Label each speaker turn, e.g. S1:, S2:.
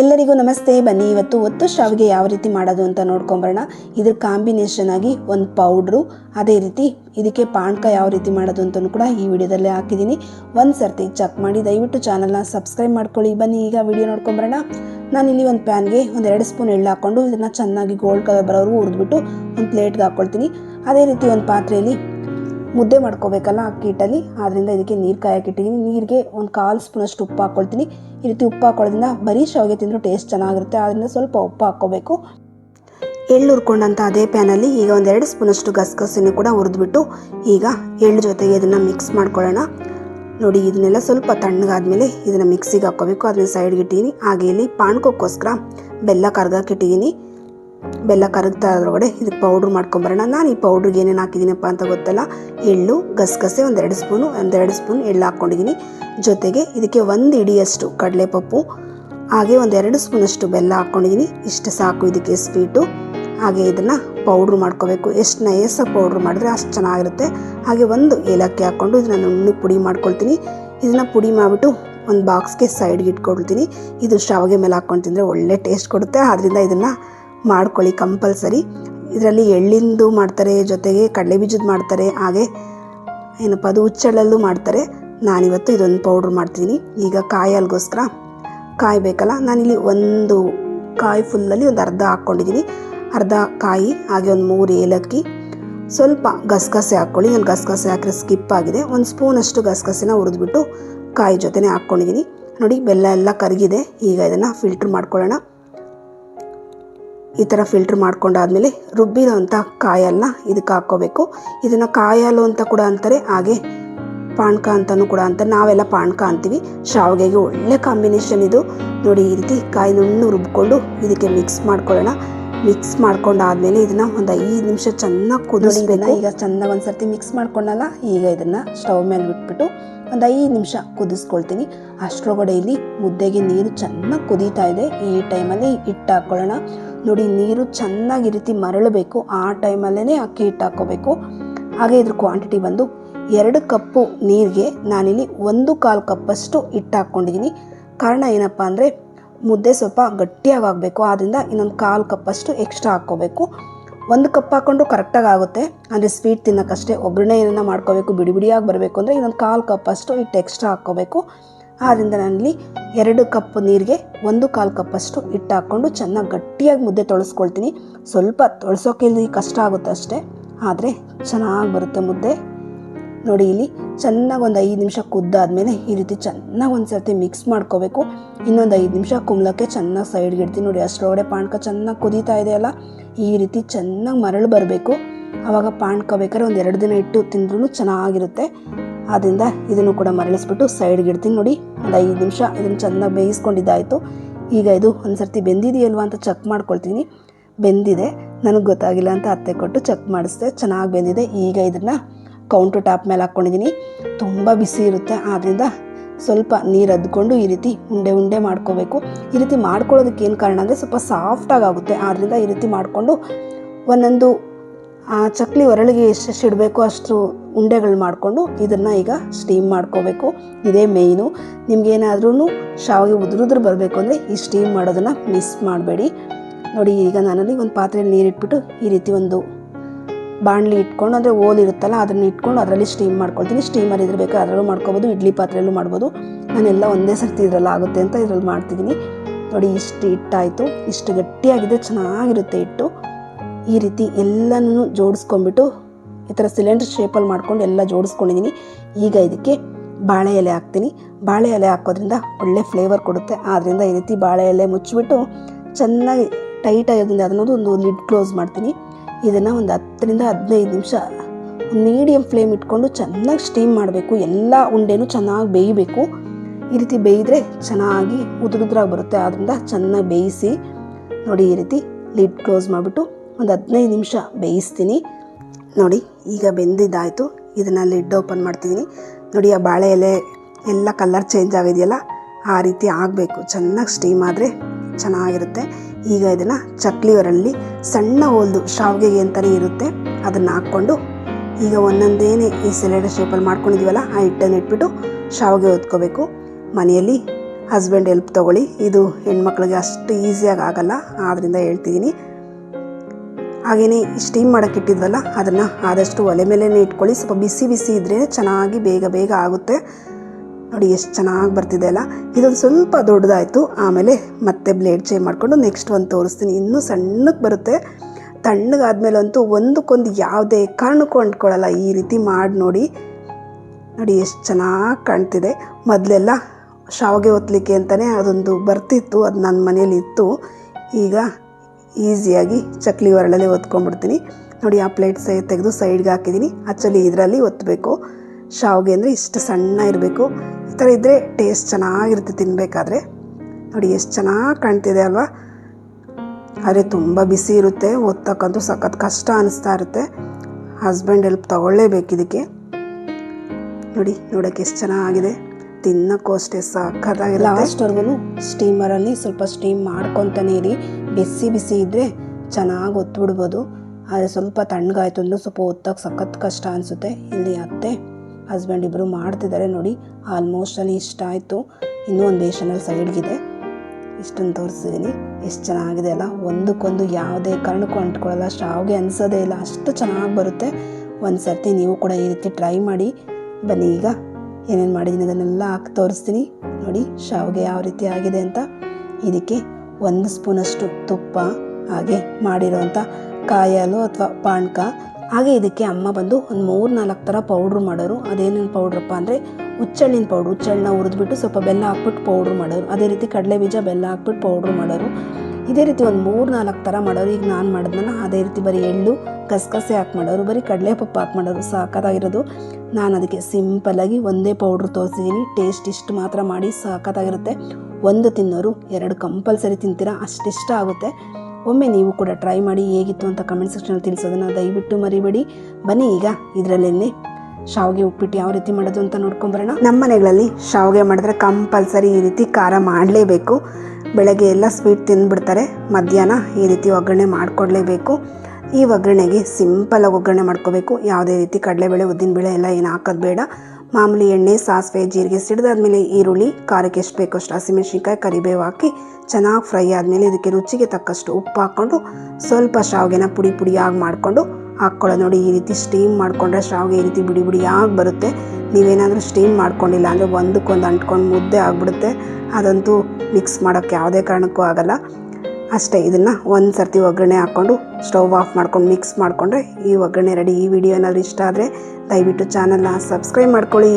S1: ಎಲ್ಲರಿಗೂ ನಮಸ್ತೆ. ಬನ್ನಿ, ಇವತ್ತು ಒತ್ತು ಶಾವಿಗೆ ಯಾವ ರೀತಿ ಮಾಡೋದು ಅಂತ ನೋಡ್ಕೊಂಬರೋಣ. ಇದ್ರ ಕಾಂಬಿನೇಷನ್ ಆಗಿ ಒಂದು ಪೌಡ್ರು ಅದೇ ರೀತಿ ಇದಕ್ಕೆ ಪಾಣ್ಕ ಯಾವ ರೀತಿ ಮಾಡೋದು ಅಂತಲೂ ಕೂಡ ಈ ವಿಡಿಯೋದಲ್ಲೇ ಹಾಕಿದ್ದೀನಿ. ಒಂದು ಸರ್ತಿ ಚೆಕ್ ಮಾಡಿ, ದಯವಿಟ್ಟು ಚಾನಲ್ನ ಸಬ್ಸ್ಕ್ರೈಬ್ ಮಾಡ್ಕೊಳ್ಳಿ. ಬನ್ನಿ, ಈಗ ವಿಡಿಯೋ ನೋಡ್ಕೊಂಬರೋಣ. ಇಲ್ಲಿ ಒಂದು ಪ್ಯಾನ್ಗೆ ಒಂದು ಎರಡು ಸ್ಪೂನ್ ಎಳ್ಳು ಹಾಕ್ಕೊಂಡು, ಇದನ್ನು ಚೆನ್ನಾಗಿ ಗೋಲ್ಡ್ ಕಲರ್ ಬರೋರು ಹುರಿದ್ಬಿಟ್ಟು ಒಂದು ಪ್ಲೇಟ್ಗೆ ಹಾಕ್ಕೊಳ್ತೀನಿ ಅದೇ ರೀತಿ ಒಂದು ಪಾತ್ರೆಯಲ್ಲಿ ಮುದ್ದೆ ಮಾಡ್ಕೋಬೇಕಲ್ಲ ಅಕ್ಕಿ ಹಿಟ್ಟಲ್ಲಿ ಆದ್ದರಿಂದ ಇದಕ್ಕೆ ನೀರು ಕಾಯಕ್ಕಿಟ್ಟಿದ್ದೀನಿ ನೀರಿಗೆ ಒಂದು ಕಾಲು ಸ್ಪೂನಷ್ಟು ಉಪ್ಪು ಹಾಕ್ಕೊಳ್ತೀನಿ ಈ ರೀತಿ ಉಪ್ಪು ಹಾಕೊಳ್ಳೋದ್ರಿಂದ ಬರೀ ಶಾವಿಗೆ ತಿಂದರೂ ಟೇಸ್ಟ್ ಚೆನ್ನಾಗಿರುತ್ತೆ. ಆದ್ದರಿಂದ ಸ್ವಲ್ಪ ಉಪ್ಪು ಹಾಕ್ಕೋಬೇಕು. ಎಳ್ಳು ಹುರ್ಕೊಂಡಂಥ ಅದೇ ಪ್ಯಾನಲ್ಲಿ ಈಗ ಒಂದೆರಡು ಸ್ಪೂನಷ್ಟು ಗಸಗಸೆನೂ ಕೂಡ ಹುರಿದ್ಬಿಟ್ಟು ಈಗ ಎಳ್ಳು ಜೊತೆಗೆ ಇದನ್ನು ಮಿಕ್ಸ್ ಮಾಡ್ಕೊಳ್ಳೋಣ. ನೋಡಿ, ಇದನ್ನೆಲ್ಲ ಸ್ವಲ್ಪ ತಣ್ಣಗಾದ್ಮೇಲೆ ಇದನ್ನು ಮಿಕ್ಸಿಗೆ ಹಾಕ್ಕೋಬೇಕು. ಅದನ್ನ ಸೈಡ್ಗೆ ಇಟ್ಟಿದ್ದೀನಿ ಹಾಗೆ ಇಲ್ಲಿ ಪಾಣ್ಕೋಕ್ಕೋಸ್ಕರ ಬೆಲ್ಲ ಕರ್ಗಾಕಿಟ್ಟಿದ್ದೀನಿ ಬೆಲ್ಲ ಕರಗ್ತಾ ಅದರೊಳಗಡೆ ಇದಕ್ಕೆ ಪೌಡ್ರ್ ಮಾಡ್ಕೊಂಬರೋಣ ನಾನು ಈ ಪೌಡ್ರಿಗೆ ಏನೇನು ಹಾಕಿದ್ದೀನಪ್ಪ ಅಂತ ಗೊತ್ತಲ್ಲ? ಎಳ್ಳು, ಗಸಗಸೆ, ಒಂದೆರಡು ಸ್ಪೂನು ಒಂದೆರಡು ಸ್ಪೂನ್ ಎಳ್ಳು ಹಾಕ್ಕೊಂಡಿದ್ದೀನಿ. ಜೊತೆಗೆ ಇದಕ್ಕೆ ಒಂದು ಇಡಿಯಷ್ಟು ಕಡಲೆಪಪ್ಪು, ಹಾಗೆ ಒಂದೆರಡು ಸ್ಪೂನಷ್ಟು ಬೆಲ್ಲ ಹಾಕ್ಕೊಂಡಿದ್ದೀನಿ. ಇಷ್ಟು ಸಾಕು ಇದಕ್ಕೆ ಸ್ವೀಟು ಹಾಗೆ ಇದನ್ನು ಪೌಡ್ರ್ ಮಾಡ್ಕೋಬೇಕು. ಎಷ್ಟು ನಯಸ ಪೌಡ್ರ್ ಮಾಡಿದ್ರೆ ಅಷ್ಟು ಚೆನ್ನಾಗಿರುತ್ತೆ. ಹಾಗೆ ಒಂದು ಏಲಕ್ಕಿ ಹಾಕ್ಕೊಂಡು ಇದನ್ನು ನುಣ್ಣು ಪುಡಿ ಮಾಡ್ಕೊಳ್ತೀನಿ. ಇದನ್ನು ಪುಡಿ ಮಾಡಿಬಿಟ್ಟು ಒಂದು ಬಾಕ್ಸ್ಗೆ ಸೈಡ್ಗೆ ಇಟ್ಕೊಳ್ತೀನಿ. ಇದು ಶಾವಿಗೆ ಮೇಲೆ ಹಾಕ್ಕೊಂಡು ತಿಂದರೆ ಒಳ್ಳೆ ಟೇಸ್ಟ್ ಕೊಡುತ್ತೆ. ಆದ್ದರಿಂದ ಇದನ್ನು ಮಾಡ್ಕೊಳ್ಳಿ ಕಂಪಲ್ಸರಿ. ಇದರಲ್ಲಿ ಎಳ್ಳಿಂದು ಮಾಡ್ತಾರೆ, ಜೊತೆಗೆ ಕಡಲೆ ಬೀಜದ ಮಾಡ್ತಾರೆ, ಹಾಗೆ ಏನಪ್ಪ ಅದು ಹುಚ್ಚೆಳ್ಳಲ್ಲೂ ಮಾಡ್ತಾರೆ. ನಾನಿವತ್ತು ಇದೊಂದು ಪೌಡ್ರ್ ಮಾಡ್ತೀನಿ. ಈಗ ಕಾಯಿ ಹಾಲ್ಗೋಸ್ಕರ ಕಾಯಿ ಬೇಕಲ್ಲ ನಾನಿಲ್ಲಿ ಒಂದು ಕಾಯಿ ಫುಲ್ಲಲ್ಲಿ ಒಂದು ಅರ್ಧ ಹಾಕ್ಕೊಂಡಿದ್ದೀನಿ. ಅರ್ಧ ಕಾಯಿ, ಹಾಗೆ ಒಂದು ಮೂರು ಏಲಕ್ಕಿ. ಸ್ವಲ್ಪ ಗಸಗಸೆ ಹಾಕ್ಕೊಳ್ಳಿ. ನಾನು ಗಸಗಸೆ ಹಾಕಿದ್ರೆ ಸ್ಕಿಪ್ ಆಗಿದೆ. ಒಂದು ಸ್ಪೂನಷ್ಟು ಗಸಗಸೆನ ಹುರಿದ್ಬಿಟ್ಟು ಕಾಯಿ ಜೊತೆನೇ ಹಾಕ್ಕೊಂಡಿದ್ದೀನಿ. ನೋಡಿ, ಬೆಲ್ಲ ಎಲ್ಲ ಕರಗಿದೆ. ಈಗ ಇದನ್ನು ಫಿಲ್ಟ್ರ್ ಮಾಡ್ಕೊಳ್ಳೋಣ. ಈ ಥರ ಫಿಲ್ಟ್ರ್ ಮಾಡ್ಕೊಂಡಾದ್ಮೇಲೆ ರುಬ್ಬಿರೋಂಥ ಕಾಯಲ್ಲ ಇದಕ್ಕೆ ಹಾಕ್ಕೋಬೇಕು. ಇದನ್ನು ಕಾಯಲು ಅಂತ ಕೂಡ ಅಂತಾರೆ, ಹಾಗೆ ಪಾಣ್ಕ ಅಂತಲೂ ಕೂಡ ಅಂತ ನಾವೆಲ್ಲ ಪಾಣ್ಕ ಅಂತೀವಿ. ಶಾವಿಗೆಗೆ ಒಳ್ಳೆ ಕಾಂಬಿನೇಷನ್ ಇದು. ನೋಡಿ, ಈ ರೀತಿ ಕಾಯಿ ನುಣ್ಣು ರುಬ್ಕೊಂಡು ಇದಕ್ಕೆ ಮಿಕ್ಸ್ ಮಾಡ್ಕೊಳ್ಳೋಣ. ಮಿಕ್ಸ್ ಮಾಡ್ಕೊಂಡಾದ್ಮೇಲೆ ಇದನ್ನ ಒಂದು ಐದು ನಿಮಿಷ ಚೆನ್ನಾಗಿ ಕುದಿಸ್ಬೇಕು. ಈಗ ಚೆನ್ನಾಗಿ ಒಂದ್ಸರ್ತಿ ಮಿಕ್ಸ್ ಮಾಡ್ಕೊಂಡಲ್ಲ, ಈಗ ಇದನ್ನು ಸ್ಟವ್ ಮೇಲೆ ಬಿಟ್ಬಿಟ್ಟು ಒಂದು ಐದು ನಿಮಿಷ ಕುದಿಸ್ಕೊಳ್ತೀನಿ. ಅಷ್ಟರೊಗಡೆ ಇಲ್ಲಿ ಮುದ್ದೆಗೆ ನೀರು ಚೆನ್ನಾಗಿ ಕುದೀತಾ ಇದೆ. ಈ ಟೈಮಲ್ಲಿ ಹಿಟ್ಟು ಹಾಕ್ಕೊಳ್ಳೋಣ. ನೋಡಿ, ನೀರು ಚೆನ್ನಾಗಿ ರೀತಿ ಮರಳಬೇಕು. ಆ ಟೈಮಲ್ಲೇ ಅಕ್ಕಿ ಹಿಟ್ಟು ಹಾಕ್ಕೋಬೇಕು ಹಾಗೆ ಇದ್ರ ಕ್ವಾಂಟಿಟಿ ಬಂದು ಎರಡು ಕಪ್ಪು ನೀರಿಗೆ ನಾನಿಲ್ಲಿ ಒಂದು ಕಾಲು ಕಪ್ಪಷ್ಟು ಹಿಟ್ಟು ಹಾಕ್ಕೊಂಡಿದ್ದೀನಿ ಕಾರಣ ಏನಪ್ಪ ಅಂದರೆ, ಮುದ್ದೆ ಸ್ವಲ್ಪ ಗಟ್ಟಿಯಾಗಬೇಕು ಆದ್ದರಿಂದ ಇನ್ನೊಂದು ಕಾಲು ಕಪ್ಪಷ್ಟು ಎಕ್ಸ್ಟ್ರಾ ಹಾಕ್ಕೋಬೇಕು. ಒಂದು ಕಪ್ ಹಾಕ್ಕೊಂಡು ಕರೆಕ್ಟಾಗಿ ಆಗುತ್ತೆ. ಅಂದರೆ ಸ್ವೀಟ್ ತಿನ್ನೋಕ್ಕಷ್ಟೇ ಒಗ್ಗರಣೆ ಏನನ್ನ ಮಾಡ್ಕೋಬೇಕು, ಬಿಡಿ ಬಿಡಿಯಾಗಿ ಬರಬೇಕು. ಅಂದರೆ ಇನ್ನೊಂದು ಕಾಲು ಕಪ್ಪಷ್ಟು ಹಿಟ್ಟು ಎಕ್ಸ್ಟ್ರಾ ಹಾಕ್ಕೋಬೇಕು. ಆದ್ದರಿಂದ ನಾನಿಲ್ಲಿ ಎರಡು ಕಪ್ ನೀರಿಗೆ ಒಂದು ಕಾಲು ಕಪ್ಪಷ್ಟು ಹಿಟ್ಟು ಹಾಕ್ಕೊಂಡು ಚೆನ್ನಾಗಿ ಗಟ್ಟಿಯಾಗಿ ಮುದ್ದೆ ತೊಳಸ್ಕೊಳ್ತೀನಿ. ಸ್ವಲ್ಪ ತೊಳಸೋಕೆ ಇಲ್ಲಿ ಕಷ್ಟ ಆಗುತ್ತೆ ಅಷ್ಟೇ. ಆದರೆ ಚೆನ್ನಾಗಿ ಬರುತ್ತೆ ಮುದ್ದೆ. ನೋಡಿ ಇಲ್ಲಿ ಚೆನ್ನಾಗಿ ಒಂದು ಐದು ನಿಮಿಷ ಕುದ್ದಾದ್ಮೇಲೆ ಈ ರೀತಿ ಚೆನ್ನಾಗಿ ಒಂದು ಸರ್ತಿ ಮಿಕ್ಸ್ ಮಾಡ್ಕೋಬೇಕು. ಇನ್ನೊಂದು ಐದು ನಿಮಿಷ ಕುಮ್ಲಕ್ಕೆ ಚೆನ್ನಾಗಿ ಸೈಡ್ಗೆ ಇಡ್ತೀನಿ. ನೋಡಿ ಅಷ್ಟರೊಳಗಡೆ ಪಾನಕ ಚೆನ್ನಾಗಿ ಕುದೀತಾ ಇದೆಯಲ್ಲ ಈ ರೀತಿ ಚೆನ್ನಾಗಿ ಮರಳು ಬರಬೇಕು. ಆವಾಗ ಪಾನಕ ಬೇಕಾದ್ರೆ ಒಂದು ಎರಡು ದಿನ ಇಟ್ಟು ತಿಂದ್ರೂ ಚೆನ್ನಾಗಿರುತ್ತೆ. ಆದ್ದರಿಂದ ಇದನ್ನು ಕೂಡ ಮರಳಿಸ್ಬಿಟ್ಟು ಸೈಡ್ಗೆ ಇಡ್ತೀನಿ ನೋಡಿ. ಒಂದು ಐದು ನಿಮಿಷ ಇದನ್ನು ಚೆನ್ನಾಗಿ ಬೇಯಿಸ್ಕೊಂಡಿದ್ದಾಯಿತು. ಈಗ ಇದು ಒಂದು ಸರ್ತಿ ಬೆಂದಿದೆಯಲ್ವ ಅಂತ ಚೆಕ್ ಮಾಡ್ಕೊಳ್ತೀನಿ. ಬೆಂದಿದೆ. ನನಗೆ ಗೊತ್ತಾಗಿಲ್ಲ ಅಂತ ಅತ್ತೆ ಕೊಟ್ಟು ಚೆಕ್ ಮಾಡಿಸ್ದೆ. ಚೆನ್ನಾಗಿ ಬೆಂದಿದೆ. ಈಗ ಇದನ್ನು ಕೌಂಟರ್ ಟಾಪ್ ಮೇಲೆ ಹಾಕ್ಕೊಂಡಿದ್ದೀನಿ ತುಂಬ ಬಿಸಿ ಇರುತ್ತೆ. ಆದ್ದರಿಂದ ಸ್ವಲ್ಪ ನೀರು ಅದ್ಕೊಂಡು ಈ ರೀತಿ ಉಂಡೆ ಉಂಡೆ ಮಾಡ್ಕೋಬೇಕು. ಈ ರೀತಿ ಮಾಡ್ಕೊಳ್ಳೋದಕ್ಕೆ ಏನು ಕಾರಣ ಅಂದರೆ ಸ್ವಲ್ಪ ಸಾಫ್ಟಾಗಿ ಆಗುತ್ತೆ. ಆದ್ದರಿಂದ ಈ ರೀತಿ ಮಾಡಿಕೊಂಡು ಒಂದೊಂದು ಆ ಚಕ್ಲಿ ಒರಳಿಗೆ ಎಷ್ಟೆಷ್ಟು ಇಡಬೇಕು ಅಷ್ಟು ಉಂಡೆಗಳು ಮಾಡಿಕೊಂಡು ಇದನ್ನು ಈಗ ಸ್ಟೀಮ್ ಮಾಡ್ಕೋಬೇಕು. ಇದೇ ಮೇಯ್ನು ನಿಮಗೇನಾದ್ರೂ ಶಾವಿಗೆ ಉದುರುದ್ರು ಬರಬೇಕು ಅಂದರೆ ಈ ಸ್ಟೀಮ್ ಮಾಡೋದನ್ನು ಮಿಸ್ ಮಾಡಬೇಡಿ. ನೋಡಿ, ಈಗ ನಾನಲ್ಲಿ ಒಂದು ಪಾತ್ರೆಯಲ್ಲಿ ನೀರಿಟ್ಬಿಟ್ಟು ಈ ರೀತಿ ಒಂದು ಬಾಣಲಿ ಇಟ್ಕೊಂಡು, ಅಂದರೆ ಓಲ್ ಇರುತ್ತಲ್ಲ, ಅದನ್ನು ಇಟ್ಕೊಂಡು ಅದರಲ್ಲಿ ಸ್ಟೀಮ್ ಮಾಡ್ಕೊಳ್ತೀನಿ. ಸ್ಟೀಮರ್ ಇದ್ರೆ ಬೇಕಾದ್ರೆ ಅದರಲ್ಲೂ ಮಾಡ್ಕೋಬೋದು, ಇಡ್ಲಿ ಪಾತ್ರೆಯಲ್ಲೂ ಮಾಡ್ಬೋದು. ನಾನೆಲ್ಲ ಒಂದೇ ಸರ್ತಿ ಇದರಲ್ಲಿ ಆಗುತ್ತೆ ಅಂತ ಇದರಲ್ಲಿ ಮಾಡ್ತಿದ್ದೀನಿ. ನೋಡಿ, ಇಷ್ಟು ಹಿಟ್ಟಾಯಿತು. ಇಷ್ಟು ಗಟ್ಟಿಯಾಗಿದೆ, ಚೆನ್ನಾಗಿರುತ್ತೆ ಹಿಟ್ಟು. ಈ ರೀತಿ ಎಲ್ಲನೂ ಜೋಡಿಸ್ಕೊಂಡ್ಬಿಟ್ಟು ಈ ಥರ ಸಿಲಿಂಡರ್ ಶೇಪಲ್ಲಿ ಮಾಡ್ಕೊಂಡು ಎಲ್ಲ ಜೋಡಿಸ್ಕೊಂಡಿದ್ದೀನಿ. ಈಗ ಇದಕ್ಕೆ ಬಾಳೆ ಎಲೆ ಹಾಕ್ತೀನಿ. ಬಾಳೆ ಎಲೆ ಹಾಕೋದ್ರಿಂದ ಒಳ್ಳೆ ಫ್ಲೇವರ್ ಕೊಡುತ್ತೆ. ಆದ್ದರಿಂದ ಈ ರೀತಿ ಬಾಳೆ ಎಲೆ ಮುಚ್ಚಿಬಿಟ್ಟು ಚೆನ್ನಾಗಿ ಟೈಟ್ ಆಗೋದ್ರಿಂದ ಅದನ್ನೋದು ಒಂದು ಲಿಡ್ ಕ್ಲೋಸ್ ಮಾಡ್ತೀನಿ. ಇದನ್ನು ಒಂದು ಹತ್ತರಿಂದ ಹದಿನೈದು ನಿಮಿಷ ಮೀಡಿಯಮ್ ಫ್ಲೇಮ್ ಇಟ್ಕೊಂಡು ಚೆನ್ನಾಗಿ ಸ್ಟೀಮ್ ಮಾಡಬೇಕು. ಎಲ್ಲ ಉಂಡೆನೂ ಚೆನ್ನಾಗಿ ಬೇಯಬೇಕು. ಈ ರೀತಿ ಬೇಯಿದ್ರೆ ಚೆನ್ನಾಗಿ ಉದುರುದ್ರಾಗಿ ಬರುತ್ತೆ. ಆದ್ದರಿಂದ ಚೆನ್ನಾಗಿ ಬೇಯಿಸಿ ನೋಡಿ ಈ ರೀತಿ ಲಿಡ್ ಕ್ಲೋಸ್ ಮಾಡಿಬಿಟ್ಟು ಒಂದು ಹದಿನೈದು ನಿಮಿಷ ಬೇಯಿಸ್ತೀನಿ. ನೋಡಿ, ಈಗ ಬೆಂದಿದ್ದಾಯಿತು. ಇದನ್ನು ಲಿಡ್ ಓಪನ್ ಮಾಡ್ತಿದ್ದೀನಿ. ನೋಡಿ, ಆ ಬಾಳೆ ಎಲೆ ಎಲ್ಲ ಕಲರ್ ಚೇಂಜ್ ಆಗಿದೆಯಲ್ಲ, ಆ ರೀತಿ ಆಗಬೇಕು. ಚೆನ್ನಾಗಿ ಸ್ಟೀಮ್ ಆದರೆ ಚೆನ್ನಾಗಿರುತ್ತೆ. ಈಗ ಇದನ್ನು ಚಕ್ಲಿ ಒರಳಲ್ಲಿ ಸಣ್ಣ ಹೋಲ್ದು ಶಾವಿಗೆಗೆ ಅಂತಲೇ ಇರುತ್ತೆ. ಅದನ್ನು ಹಾಕ್ಕೊಂಡು ಈಗ ಒಂದೊಂದೇನೆ ಈ ಸಿಲಿಂಡರ್ ಶೇಪಲ್ಲಿ ಮಾಡ್ಕೊಂಡಿದ್ದೀವಲ್ಲ ಆ ಹಿಟ್ಟನ್ನು ಇಟ್ಬಿಟ್ಟು ಶಾವಿಗೆ ಹೊತ್ಕೋಬೇಕು. ಮನೆಯಲ್ಲಿ ಹಸ್ಬೆಂಡ್ ಹೆಲ್ಪ್ ತೊಗೊಳ್ಳಿ. ಇದು ಹೆಣ್ಮಕ್ಳಿಗೆ ಅಷ್ಟು ಈಸಿಯಾಗಿ ಆಗಲ್ಲ. ಆದ್ದರಿಂದ ಹೇಳ್ತಿದ್ದೀನಿ. ಹಾಗೆಯೇ ಸ್ಟೀಮ್ ಮಾಡೋಕ್ಕೆ ಇಟ್ಟಿದ್ವಲ್ಲ, ಅದನ್ನು ಆದಷ್ಟು ಒಲೆ ಮೇಲೇ ಇಟ್ಕೊಳ್ಳಿ. ಸ್ವಲ್ಪ ಬಿಸಿ ಬಿಸಿ ಇದ್ದರೆ ಚೆನ್ನಾಗಿ ಬೇಗ ಬೇಗ ಆಗುತ್ತೆ. ನೋಡಿ ಎಷ್ಟು ಚೆನ್ನಾಗಿ ಬರ್ತಿದೆ ಅಲ್ಲ. ಇದೊಂದು ಸ್ವಲ್ಪ ದೊಡ್ಡದಾಯಿತು. ಆಮೇಲೆ ಮತ್ತೆ ಬ್ಲೇಡ್ ಚೇಂಜ್ ಮಾಡಿಕೊಂಡು ನೆಕ್ಸ್ಟ್ ಒಂದು ತೋರಿಸ್ತೀನಿ. ಇನ್ನೂ ಸಣ್ಣಕ್ಕೆ ಬರುತ್ತೆ. ತಣ್ಣಗಾದ್ಮೇಲಂತೂ ಒಂದಕ್ಕೊಂದು ಯಾವುದೇ ಕಾರಣಕ್ಕೂ ಅಂಟ್ಕೊಳ್ಳಲ್ಲ. ಈ ರೀತಿ ಮಾಡಿ ನೋಡಿ. ನೋಡಿ ಎಷ್ಟು ಚೆನ್ನಾಗಿ ಕಾಣ್ತಿದೆ. ಮೊದಲೆಲ್ಲ ಶಾವಿಗೆ ಒತ್ತಲಿಕ್ಕೆ ಅಂತಲೇ ಅದೊಂದು ಬರ್ತಿತ್ತು. ಅದು ನನ್ನ ಮನೇಲಿ ಇತ್ತು ಈಗ ಈಸಿಯಾಗಿ ಚಕ್ಲಿ ಒರಳಲ್ಲಿ ಒತ್ಕೊಂಡ್ಬಿಡ್ತೀನಿ. ನೋಡಿ, ಆ ಪ್ಲೇಟ್ ಸೈ ತೆಗೆದು ಸೈಡ್ಗೆ ಹಾಕಿದ್ದೀನಿ. ಆ್ಯಕ್ಚುಲಿ ಇದರಲ್ಲಿ ಒತ್ತಬೇಕು ಶಾವಿಗೆ ಅಂದರೆ ಇಷ್ಟು ಸಣ್ಣ ಇರಬೇಕು. ಈ ಥರ ಇದ್ದರೆ ಟೇಸ್ಟ್ ಚೆನ್ನಾಗಿರುತ್ತೆ ತಿನ್ನಬೇಕಾದ್ರೆ ನೋಡಿ, ಎಷ್ಟು ಚೆನ್ನಾಗಿ ಕಾಣ್ತಿದೆ ಅಲ್ವಾ? ಆದರೆ ತುಂಬ ಬಿಸಿ ಇರುತ್ತೆ. ಒತ್ತಕ್ಕಂತೂ ಸಖತ್ ಕಷ್ಟ ಅನಿಸ್ತಾ ಇರುತ್ತೆ. ಹಸ್ಬೆಂಡ್ ಹೆಲ್ಪ್ ತಗೊಳ್ಳೇಬೇಕು ಇದಕ್ಕೆ. ನೋಡಿ, ನೋಡೋಕ್ಕೆ ಎಷ್ಟು ಚೆನ್ನಾಗಿದೆ. ತಿನ್ನೋಕ್ಕೂ ಅಷ್ಟೇ ಸಾಕಾಗಿಲ್ಲ ಲಾಸ್ಟ್ವರೆಗೂ ಸ್ಟೀಮರಲ್ಲಿ ಸ್ವಲ್ಪ ಸ್ಟೀಮ್ ಮಾಡ್ಕೊತಾನೆ ಇರಿ. ಬಿಸಿ ಬಿಸಿ ಇದ್ದರೆ ಚೆನ್ನಾಗಿ ಒತ್ಬಿಡ್ಬೋದು. ಆದರೆ ಸ್ವಲ್ಪ ತಣ್ಣಗಾಯ್ತು ಅಂದ್ರೆ ಸ್ವಲ್ಪ ಒತ್ತಕ್ಕೆ ಸಖತ್ ಕಷ್ಟ ಅನಿಸುತ್ತೆ. ಇಲ್ಲಿ ಅತ್ತೆ ಹಸ್ಬೆಂಡ್ ಇಬ್ಬರು ಮಾಡ್ತಿದ್ದಾರೆ ನೋಡಿ. ಆಲ್ಮೋಸ್ಟ್ ಅಲ್ಲಿ ಇಷ್ಟ ಆಯಿತು. ಇನ್ನೂ ಒಂದು ಬೇಷನಲ್ಲಿ ಸೈಡ್ಗಿದೆ ಇಷ್ಟನ್ನು ತೋರಿಸಿದ್ದೀನಿ ಎಷ್ಟು ಚೆನ್ನಾಗಿದೆ ಅಲ್ಲ? ಒಂದಕ್ಕೊಂದು ಯಾವುದೇ ಕಾರಣಕ್ಕೂ ಅಂಟ್ಕೊಳ್ಳಲ್ಲ. ಶಾವಿಗೆ ಅನಿಸೋದೇ ಇಲ್ಲ. ಅಷ್ಟು ಚೆನ್ನಾಗಿ ಬರುತ್ತೆ. ಒಂದು ಸರ್ತಿ ನೀವು ಕೂಡ ಈ ರೀತಿ ಟ್ರೈ ಮಾಡಿ. ಬನ್ನಿ ಈಗ. ಏನೇನು ಮಾಡಿದ್ದೀನಿ ಅದನ್ನೆಲ್ಲ ಹಾಕಿ ತೋರಿಸ್ತೀನಿ. ನೋಡಿ, ಶಾವಿಗೆ ಯಾವ ರೀತಿ ಆಗಿದೆ ಅಂತ. ಇದಕ್ಕೆ ಒಂದು ಸ್ಪೂನಷ್ಟು ತುಪ್ಪ ಹಾಗೆ ಮಾಡಿರೋವಂಥ ಕಾಯಾಲು ಅಥವಾ ಪಾನ್ಕ. ಹಾಗೆ ಇದಕ್ಕೆ ಅಮ್ಮ ಬಂದು ಒಂದು ಮೂರು ನಾಲ್ಕು ಥರ ಪೌಡ್ರ್ ಮಾಡೋರು. ಅದೇನೇನು ಪೌಡ್ರಪ್ಪ ಅಂದರೆ ಹುಚ್ಚಳ್ಳಿನ ಪೌಡ್ರು. ಹುಚ್ಚೆಳ್ಳನ್ನ ಹುರಿದ್ಬಿಟ್ಟು ಸ್ವಲ್ಪ ಬೆಲ್ಲ ಹಾಕ್ಬಿಟ್ಟು ಪೌಡ್ರ್ ಮಾಡೋರು. ಅದೇ ರೀತಿ ಕಡಲೆ ಬೀಜ ಬೆಲ್ಲ ಹಾಕ್ಬಿಟ್ಟು ಪೌಡ್ರ್ ಮಾಡೋರು. ಇದೇ ರೀತಿ ಒಂದು ಮೂರು ನಾಲ್ಕು ಥರ ಮಾಡೋರು. ಈಗ ನಾನು ಮಾಡಿದ್ನಲ್ಲ, ಅದೇ ರೀತಿ ಬರೀ ಎಳ್ಳು ಕಸಕಸೆ ಹಾಕಿ ಮಾಡೋರು. ಬರೀ ಕಡಲೆ ಪಪ್ಪು ಹಾಕಿ ಮಾಡೋರು ಸಾಕತ್ತಾಗಿರೋದು ನಾನು ಅದಕ್ಕೆ ಸಿಂಪಲ್ಲಾಗಿ ಒಂದೇ ಪೌಡ್ರ್ ತೋರಿಸಿದ್ದೀನಿ. ಟೇಸ್ಟ್ ಇಷ್ಟು ಮಾತ್ರ ಮಾಡಿ ಸಾಕತ್ತಾಗಿರುತ್ತೆ ಒಂದು ತಿನ್ನೋರು ಎರಡು ಕಂಪಲ್ಸರಿ ತಿಂತೀರಾ? ಅಷ್ಟಿಷ್ಟ ಆಗುತ್ತೆ. ಒಮ್ಮೆ ನೀವು ಕೂಡ ಟ್ರೈ ಮಾಡಿ ಹೇಗಿತ್ತು ಅಂತ ಕಮೆಂಟ್ ಸೆಕ್ಷನಲ್ಲಿ ತಿಳಿಸೋದನ್ನು ದಯವಿಟ್ಟು ಮರಿಬೇಡಿ. ಬನ್ನಿ ಈಗ ಇದರಲ್ಲೇನೆ ಶಾವಿಗೆ ಉಪ್ಪಿಟ್ಟು ಯಾವ ರೀತಿ ಮಾಡೋದು ಅಂತ ನೋಡ್ಕೊಂಬರೋಣ. ನಮ್ಮ ಮನೆಗಳಲ್ಲಿ ಶಾವಿಗೆ ಮಾಡಿದ್ರೆ ಕಂಪಲ್ಸರಿ ಈ ರೀತಿ ಖಾರ ಮಾಡಲೇಬೇಕು. ಬೆಳಗ್ಗೆ ಎಲ್ಲ ಸ್ವೀಟ್ ತಿಂದುಬಿಡ್ತಾರೆ. ಮಧ್ಯಾಹ್ನ ಈ ರೀತಿ ಒಗ್ಗರಣೆ ಮಾಡಿಕೊಡ್ಲೇಬೇಕು. ಈ ಒಗ್ಗರಣೆಗೆ ಸಿಂಪಲಾಗಿ ಒಗ್ಗರಣೆ ಮಾಡ್ಕೋಬೇಕು. ಯಾವುದೇ ರೀತಿ ಕಡಲೆಬೇಳೆ, ಉದ್ದಿನಬೇಳೆ ಎಲ್ಲ ಏನು ಹಾಕೋದು ಬೇಡ. ಮಾಮೂಲಿ ಎಣ್ಣೆ, ಸಾಸಿವೆ, ಜೀರಿಗೆ ಸಿಡಿದಾದ್ಮೇಲೆ ಈರುಳ್ಳಿ, ಖಾರಕ್ಕೆ ಎಷ್ಟು ಬೇಕೋ ಅಷ್ಟು ಹಸಿಮೆಣ್ಸಿನ್ಕಾಯಿ, ಕರಿಬೇವು ಹಾಕಿ ಚೆನ್ನಾಗಿ ಫ್ರೈ ಆದಮೇಲೆ ಇದಕ್ಕೆ ರುಚಿಗೆ ತಕ್ಕಷ್ಟು ಉಪ್ಪು ಹಾಕ್ಕೊಂಡು ಸ್ವಲ್ಪ ಶಾವಿಗೆನ ಪುಡಿ ಪುಡಿಯಾಗಿ ಮಾಡಿಕೊಂಡು ಹಾಕ್ಕೊಳ್ಳೋದು ನೋಡಿ, ಈ ರೀತಿ ಸ್ಟೀಮ್ ಮಾಡಿಕೊಂಡ್ರೆ ಶಾವಿಗೆ ಈ ರೀತಿ ಬಿಡಿ ಬಿಡಿಯಾಗಿ ಬರುತ್ತೆ. ನೀವೇನಾದರೂ ಸ್ಟೀಮ್ ಮಾಡ್ಕೊಂಡಿಲ್ಲ ಅಂದರೆ ಒಂದಕ್ಕೊಂದು ಅಂಟ್ಕೊಂಡು ಮುದ್ದೆ ಆಗಿಬಿಡುತ್ತೆ. ಅದಂತೂ ಮಿಕ್ಸ್ ಮಾಡೋಕ್ಕೆ ಯಾವುದೇ ಕಾರಣಕ್ಕೂ ಆಗಲ್ಲ. ಅಷ್ಟೇ, ಇದನ್ನು ಒಂದು ಸರ್ತಿ ಒಗ್ಗರಣೆ ಹಾಕ್ಕೊಂಡು ಸ್ಟವ್ ಆಫ್ ಮಾಡ್ಕೊಂಡು ಮಿಕ್ಸ್ ಮಾಡಿಕೊಂಡ್ರೆ ಈ ಒಗ್ಗರಣೆ ರೆಡಿ. ಈ ವಿಡಿಯೋ ಏನಾದರೂ ಇಷ್ಟ ಆದರೆ ದಯವಿಟ್ಟು ಚಾನಲ್ನ ಸಬ್ಸ್ಕ್ರೈಬ್ ಮಾಡ್ಕೊಳ್ಳಿ.